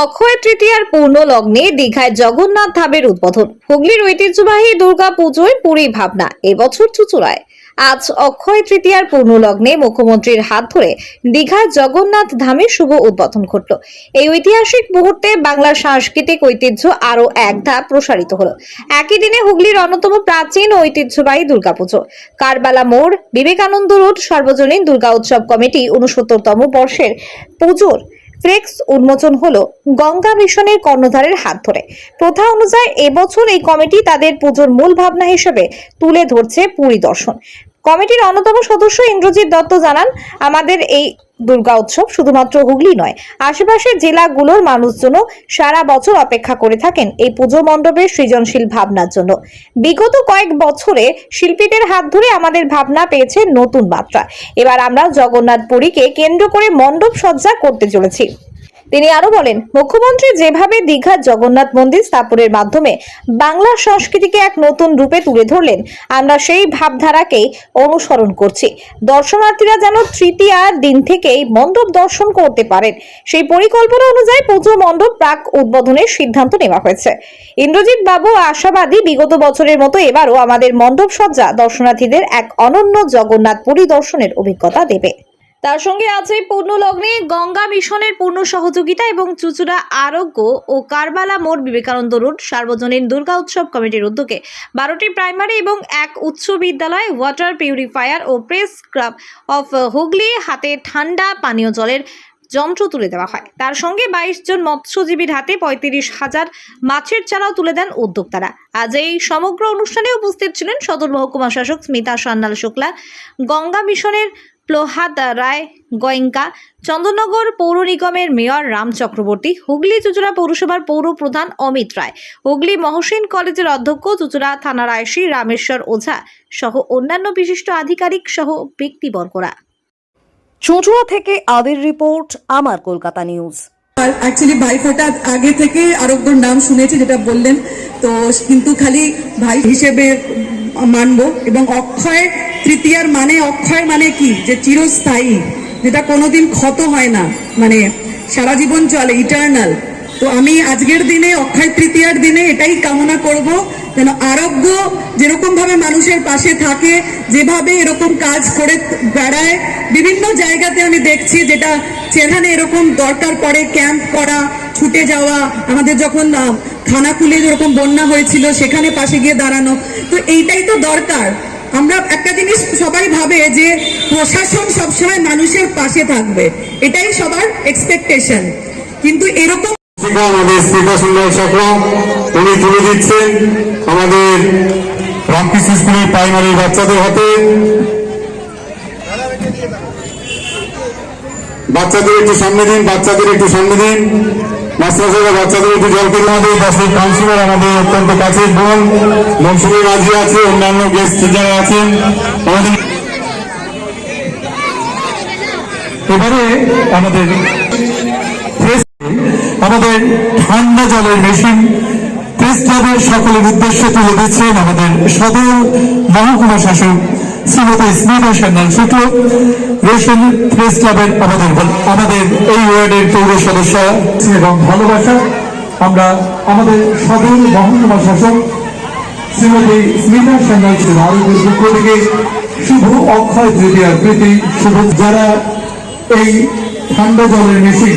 অক্ষয় তৃতীয়ার পূর্ণ লগ্নে দীঘায় জগন্নাথ ধামের উদ্বোধন। হুগলির ঐতিহ্যবাহী দুর্গা পুজোয় পুরী ভাবনা, এবছর চুচুড়ায়। আজ অক্ষয় তৃতীয়ার পূর্ণ লগ্নে মুখ্যমন্ত্রীর হাত ধরে দীঘায় জগন্নাথ ধামের শুভ উদ্বোধন ঘটল। এই ঐতিহাসিক মুহূর্তে বাংলার সাংস্কৃতিক ঐতিহ্য আরও এক ধাপ প্রসারিত হলো। একই দিনে হুগলির অন্যতম প্রাচীন ঐতিহ্যবাহী দুর্গাপুজো কারবালা মোড়, বিবেকানন্দ রোড, সর্বজনীন দুর্গা উৎসব কমিটি উনসত্তরতম বর্ষের পুজোর ফ্লেক্স উন্মোচন হলো গঙ্গা মিশনের কর্ণধারের হাত ধরে। প্রথা অনুযায়ী এবছর এই কমিটি তাদের পুজোর মূল ভাবনা হিসেবে তুলে ধরছে পুরী দর্শন কমিটির অন্যতম সদস্য ইন্দ্রজিৎ দত্ত জানান, আমাদের এই দুর্গা উৎসব শুধুমাত্র হুগলি নয়, আশেপাশের জেলাগুলোর মানুষজনও সারা বছর অপেক্ষা করে থাকেন এই পুজো মণ্ডপের সৃজনশীল ভাবনার জন্য। বিগত কয়েক বছরে শিল্পীদের হাত ধরে আমাদের ভাবনা পেয়েছে নতুন মাত্রা। এবার আমরা জগন্নাথ পুরীকে কেন্দ্র করে মণ্ডপ সজ্জা করতে চলেছি। তিনি আরও বলেন, মুখ্যমন্ত্রী যেভাবে দীঘার জগন্নাথ মন্দির স্থাপনের মাধ্যমে বাংলা সংস্কৃতিকে এক নতুন রূপে তুলে ধরলেন, আমরা সেই ভাবধারাকেই অনুসরণ করছি। দর্শনার্থীরা যেন তৃতীয়ার দিন থেকেই মণ্ডপ দর্শন করতে পারেন। সেই পরিকল্পনা অনুযায়ী পুজো মণ্ডপ প্রাক উদ্বোধনের সিদ্ধান্ত নেওয়া হয়েছে। ইন্দ্রজিৎ বাবু আশাবাদী বিগত বছরের মতো এবারও আমাদের মণ্ডপ সজ্জা দর্শনার্থীদের এক অনন্য জগন্নাথ পুরী দর্শনের অভিজ্ঞতা দেবে। তার সঙ্গে আছে পূর্ণ লগ্নে গঙ্গা মিশনের পূর্ণ সহযোগিতা এবং চুচুড়া আরোগ্য ও কারবালা মোড় বিবেকানন্দ রোড, সার্বজনীন দুর্গা উৎসব কমিটির উদ্যোগে। বারোটি প্রাইমারি এবং এক উচ্চ বিদ্যালয়, ওয়াটার পিউরিফায়ার ও প্রেস ক্লাব অফ হুগলি হাতে ঠান্ডা পানীয় জলের যন্ত্র তুলে দেওয়া হয়। তার সঙ্গে বাইশ জন মৎস্যজীবীর হাতে পঁয়ত্রিশ হাজার মাছের চারাও তুলে দেন উদ্যোক্তারা। আজ এই সমগ্র অনুষ্ঠানে উপস্থিত ছিলেন সদর মহকুমা শাসক স্মিতা সান্যাল শুক্লা। গঙ্গা মিশনের প্রহাদ রায় গোয়েঙ্কা চন্দননগর পৌর নিগমের মেয়র রাম চক্রবর্তী হুগলি চুচুড়া পৌরসভার পৌর প্রধান অমিত রায় হুগলি মহসিন কলেজের অধ্যক্ষ চুচুড়া থানার আইসি রামেশ্বর ওঝা সহ অন্যান্য বিশিষ্ট আধিকারিক সহ ব্যক্তিবর্গরা। চুঁচুড়া থেকে আদির রিপোর্ট আমার কলকাতা নিউজ। আর অ্যাকচুয়ালি ভাইফোঁটা আগে থেকে আরোগ্যর নাম শুনেছি যেটা বললেন তো কিন্তু খালি ভাই হিসেবে মানবো এবং অক্ষয় তৃতীয়ার মানে অক্ষয় মানে কি? যে চিরস্থায়ী যেটা কোনোদিন ক্ষত হয় না। মানে সারা জীবন চলে ইটার্নাল তো আমি আজকের দিনে অক্ষয় তৃতীয়ার দিনে এটাই কামনা করব যেন আরোগ্য যেরকমভাবে মানুষের পাশে থাকে যেভাবে এরকম কাজ করে বেড়ায়। বিভিন্ন জায়গাতে আমি দেখছি যেটা সেখানে এরকম দরকার পড়ে ক্যাম্প করা ছুটে যাওয়া আমাদের যখন আহ, খানাকুলে যেরকম বন্যা হয়েছিল সেখানে পাশে গিয়ে দাঁড়ানো। তো এইটাই তো দরকার। আমরা একটা জিনিস সবাই ভাবে যে প্রশাসন সবসময় মানুষের পাশে থাকবে। এটাই সবার এক্সপেকটেশন কিন্তু এরকম আমাদের সুন্দর উনি দিচ্ছেন আমাদের প্রাইমারি বাচ্চাদের বাচ্চাদের একটু সামনে দিন, বাচ্চাদের একটু সামনে দিন। বাচ্চাদের জল দশের কাউন্সিলর আমাদের অত্যন্ত বোন মাঝি আছে, অন্যান্য গেস্ট আছেন। এবারে আমাদের আমাদের ঠান্ডা জলের মেশিন সকলের উদ্দেশ্যে তুলে দিচ্ছেন আমাদের সদর মহকুমা শাসক শ্রীমতী স্মিতা সান্যাল শুক্ল রেশন প্রেস ক্লাবের আমাদের আমাদের এই ওয়ার্ডের পৌর সদস্য এবং ভালোবাসা, আমরা আমাদের সদর মহকুমা শাসক শ্রীমতী স্মিতা সান্যাল ভারতের পক্ষ থেকে শুভ অক্ষয় তৃতীয়ার প্রীতি, শুভ যারা এই ঠান্ডা জলের মেশিন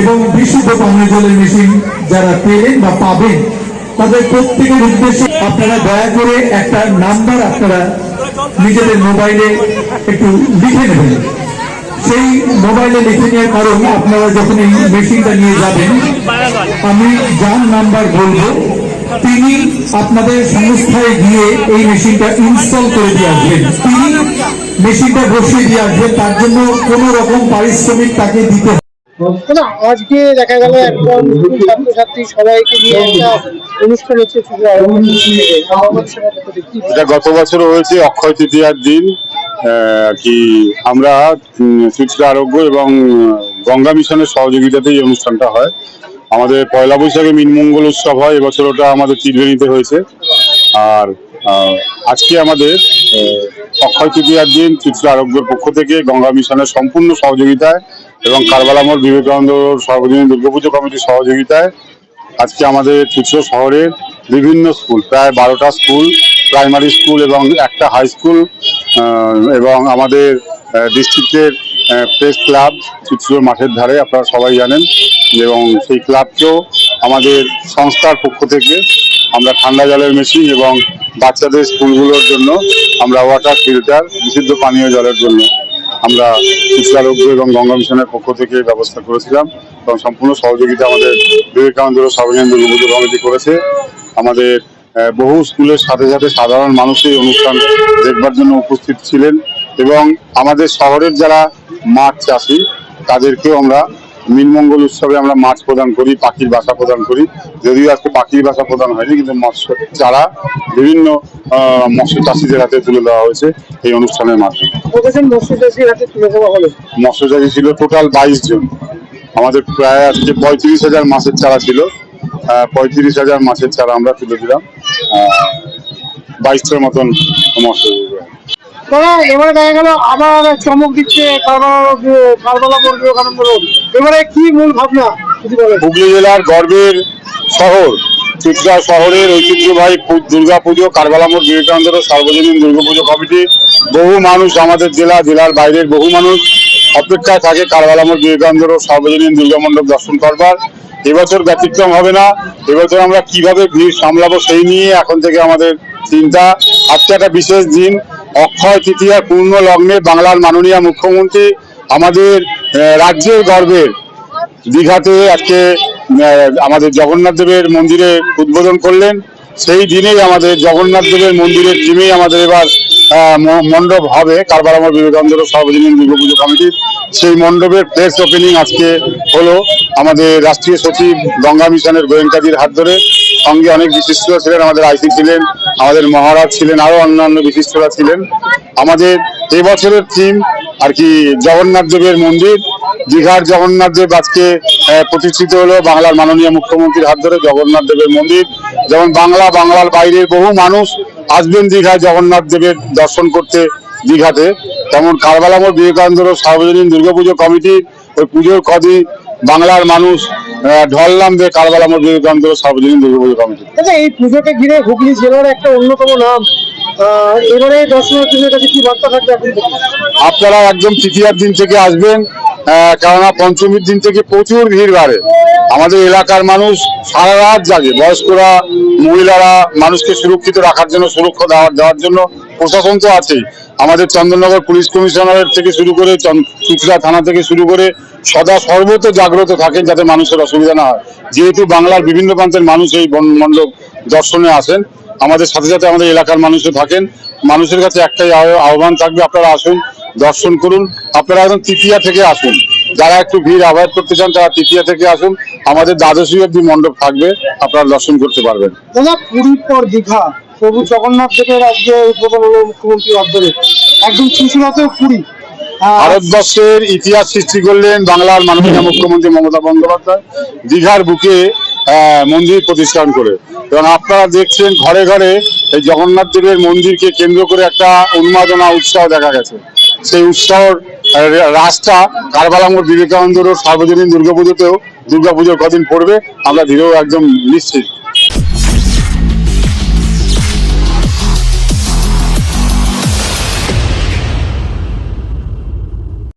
এবং বিশুদ্ধ পানীয় জলের মেশিন যারা পেলেন বা পাবেন, তাদের প্রত্যেকের উদ্দেশ্যে আপনারা দয়া করে একটা নাম্বার আপনারা নিজেদের মোবাইলে একটু লিখে নেবেন। সেই মোবাইলে লিখে নেওয়ার কারণ আপনারা যখন এই মেশিনটা নিয়ে যাবেন, আমি যার নাম্বার বলব, তিনি আপনাদের সংস্থায় গিয়ে এই মেশিনটা ইনস্টল করে দিয়ে আসবেন। তিনি মেশিনটা বসিয়ে দিয়ে আসবেন, তার জন্য কোনো রকম পারিশ্রমিক তাকে দিতে না আজকে দেখা গেল একদম ছাত্রছাত্রী সবাইকে নিয়ে একটা অনুষ্ঠান হচ্ছে এটা গত বছরও হয়েছে অক্ষয় তৃতীয়ার দিন। কি আমরা উম, আরোগ্য এবং গঙ্গা মিশনের সহযোগিতাতে এই অনুষ্ঠানটা হয়। আমাদের পয়লা বৈশাখে মিনমঙ্গল উৎসব হয় এবছর ওটা আমাদের ত্রিবেণীতে হয়েছে। আর আজকে আমাদের অক্ষয় তৃতীয়ার দিন চুচড়া আরোগ্যের পক্ষ থেকে গঙ্গা মিশনের সম্পূর্ণ সহযোগিতায় এবং কারবালামোড় বিবেকানন্দ সর্বজনীন দুর্গাপুজো কমিটির সহযোগিতায় আজকে আমাদের চুচড়ো শহরের বিভিন্ন স্কুল, প্রায় বারোটা স্কুল, প্রাইমারি স্কুল এবং একটা হাই স্কুল এবং আমাদের ডিস্ট্রিক্টের প্রেস ক্লাব চুচড়ো মাঠের ধারে, আপনারা সবাই জানেন, এবং সেই ক্লাবকেও আমাদের সংস্থার পক্ষ থেকে আমরা ঠান্ডা জলের মেশিন এবং বাচ্চাদের স্কুলগুলোর জন্য আমরা ওয়াটার ফিল্টার বিশুদ্ধ পানীয় জলের জন্য আমরা শিক্ষারোগ্য এবং গঙ্গা মিশনের পক্ষ থেকে ব্যবস্থা করেছিলাম এবং সম্পূর্ণ সহযোগিতা আমাদের বিবেকানন্দ সর্বজেন্দ্র দুর্গাপুজো কমিটি করেছে। আমাদের বহু স্কুলের সাথে সাথে সাধারণ মানুষ এই অনুষ্ঠান দেখবার জন্য উপস্থিত ছিলেন এবং আমাদের শহরের যারা মাঠ চাষি, তাদেরকেও আমরা মিনমঙ্গল উৎসবে আমরা মাছ প্রদান করি পাখির বাসা প্রদান করি। যদিও আজকে পাখির বাসা প্রদান হয়নি কিন্তু মৎস্য চারা বিভিন্ন মৎস্য চাষিদের হাতে তুলে দেওয়া হয়েছে এই অনুষ্ঠানের মাধ্যমে। হলো? মৎস্যচাষী ছিল টোটাল বাইশ জন। আমাদের প্রায় আজকে পঁয়ত্রিশ হাজার মাছের চারা ছিল। পঁয়ত্রিশ হাজার মাছের চারা আমরা তুলে দিলাম। বাইশটার মতন মৎস্যজীবী তারা এবারে দেখা গেল আবার চমক দিচ্ছে কারবালা কারবালা বিবেকানন্দ এবারে কি মূল ভাবনা হুগলি জেলার গর্বের শহর চুচড়া শহরের ঐতিহ্যবাহী পু- দুর্গাপুজো কারবালামোড় বিবেকানন্দ রোড, সার্বজনীন দুর্গাপুজো কমিটি। বহু মানুষ আমাদের জেলা, জেলার বাইরের বহু মানুষ অপেক্ষায় থাকে কারবালামোড় বিবেকানন্দ রোড, সার্বজনীন দুর্গা মণ্ডপ দর্শন করবার। এবছর ব্যতিক্রম হবে না। এবছর আমরা কীভাবে ভিড় সামলাবো সেই নিয়ে এখন থেকে আমাদের চিন্তা। আজকে একটা বিশেষ দিন। অক্ষয় তৃতীয়ার পূর্ণ লগ্নে বাংলার মাননীয় মুখ্যমন্ত্রী আমাদের রাজ্যের গর্বের দীঘাতে আজকে আমাদের জগন্নাথ দেবের মন্দিরে উদ্বোধন করলেন। সেই দিনেই আমাদের জগন্নাথ দেবের মন্দিরের টিমেই আমাদের এবার মণ্ডপ হবে। কারবারামর বিবেকানন্দ সর্বজনীন দুর্গাপুজো কমিটির। সেই মণ্ডপের প্রেস ওপেনিং আজকে হলো আমাদের রাষ্ট্রীয় সচিব গঙ্গা মিশনের গোয়েঙ্কাজির হাত ধরে। সঙ্গে অনেক বিশিষ্ট ছিলেন, আমাদের আইসি ছিলেন আমাদের মহারাজ ছিলেন, আরও অন্যান্য বিশিষ্টরা ছিলেন। আমাদের এই বছরের থিম আর কি জগন্নাথ দেবের মন্দির, দীঘার জগন্নাথ দেব আজকে প্রতিষ্ঠিত হলো বাংলার মাননীয় মুখ্যমন্ত্রীর হাত ধরে জগন্নাথ দেবের মন্দির। যেমন বাংলা, বাংলার বাইরের বহু মানুষ আসবেন দীঘায় জগন্নাথ দেবের দর্শন করতে দীঘাতে। তেমন কারবালামোড় বিবেকানন্দ সার্বজনীন দুর্গাপুজো কমিটির ওই পুজোর কদিন বাংলার মানুষ আহ, ঢল নামবে কারবালামোড় বিবেকানন্দ রোড সার্বজনীন দুর্গাপুজো কমিটি আচ্ছা এই পুজোকে ঘিরে হুগলি জেলার একটা অন্যতম নাম। এবারে দর্শনার্থীদের কাছে কি বার্তা থাকবে আপনারা একদম তৃতীয়ার দিন থেকে আসবেন কেননা পঞ্চমীর দিন থেকে প্রচুর ভিড় বাড়ে। আমাদের এলাকার মানুষ সারা রাত জাগে। বয়স্করা মহিলারা মানুষকে সুরক্ষিত রাখার জন্য সুরক্ষা দেওয়ার দেওয়ার জন্য প্রশাসন তো আছেই। আমাদের চন্দননগর পুলিশ কমিশনারের থেকে শুরু করে চুচড়া থানা থেকে শুরু করে সদা সর্বত জাগ্রত থাকেন যাতে মানুষের অসুবিধা না হয়। যেহেতু বাংলার বিভিন্ন প্রান্তের মানুষ এই মণ্ডপ দর্শনে আসেন, আমাদের সাথে সাথে আমাদের এলাকার মানুষও থাকেন। মানুষের কাছে একটাই আহ্বান থাকবে, আপনারা আসুন, দর্শন করুন। আপনারা একদম তৃতীয়া থেকে আসুন। যারা একটু ভিড় অ্যাভয়েড করতে চান, তারা তৃতীয়া থেকে আসুন। আমাদের দ্বাদশী অব্দি মণ্ডপ থাকবে, আপনারা দর্শন করতে পারবেন। পুরীর পর দীঘা। প্রভু জগন্নাথ দেবের আজকে উদ্বোধন হলো মুখ্যমন্ত্রীর অধ্যরে একদম চুচুড়াতেও পুরী ভারতবর্ষের ইতিহাস সৃষ্টি করলেন বাংলার মাননীয় মুখ্যমন্ত্রী মমতা বন্দ্যোপাধ্যায় দীঘার বুকে মন্দির প্রতিষ্ঠান করে। এবং আপনারা দেখছেন ঘরে ঘরে এই জগন্নাথ দেবের মন্দিরকে কেন্দ্র করে একটা উন্মাদনা, উৎসাহ দেখা গেছে। সেই উৎসাহর রাস্তা কারবালাঙ্গর বিবেকানন্দ সার্বজনীন দুর্গাপুজোতেও দুর্গাপুজোর কদিন পড়বে, আমরা ধীরেও একদম নিশ্চিত।